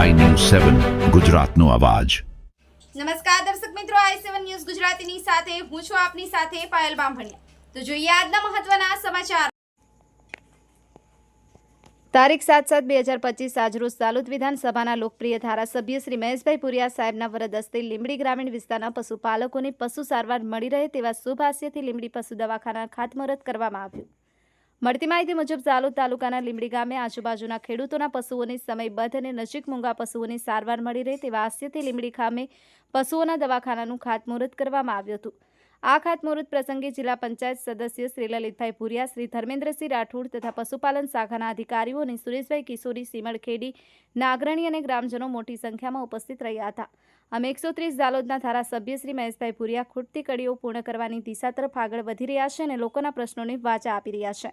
સેવન ગુજરાતનો અવાજ. નમસ્કાર દર્શક મિત્રો આઈ સેવન ન્યૂઝ ગુજરાતીની સાથે હું છું આપની સાથે પાયલ બામભણિયા. તો જોઈએ આજના મહત્વના સમાચાર. તારીખ સાત સાત બે હજાર પચીસ આજરોજ સાલુદ વિધાનસભાના લોકપ્રિય ધારાસભ્ય શ્રી મહેશભાઈ પુરિયા સાહેબના વરદ હસ્તે લીંબડી ગ્રામીણ વિસ્તારના પશુપાલકોને પશુ સારવાર મળી રહે તેવા શુભ આશયથી લીંબડી પશુ દવાખાના ખાતમુહૂર્ત કરવામાં આવ્યું. મળતી માહિતી મુજબ ઝાલોદ તાલુકાના લીંબડી ગામે આજુબાજુના ખેડૂતોના પશુઓને સમયબદ્ધ અને નજીક મૂંગા પશુઓની સારવાર મળી રહે તેવા હાસ્યથી લીંબડી ખામે પશુઓના દવાખાનાનું ખાતમુહૂર્ત કરવામાં આવ્યું હતું. આ ખાતમુહૂર્ત પ્રસંગે જિલ્લા પંચાયત સદસ્ય શ્રી લલિતભાઈ ભુરિયા, શ્રી ધર્મેન્દ્રસિંહ રાઠોડ તથા પશુપાલન શાખાના અધિકારીઓ અને સુરેશભાઈ કિશોરી સીમળખેડી નાગરણી અને ગ્રામજનો મોટી સંખ્યામાં ઉપસ્થિત રહ્યા હતા. અમે એકસો ત્રીસ ઝાલોદના ધારાસભ્ય શ્રી મહેશભાઈ ભુરિયા ખૂટતી કડીઓ પૂર્ણ કરવાની દિશા તરફ આગળ વધી રહ્યા છે અને લોકોના પ્રશ્નોને વાચા આપી રહ્યા છે.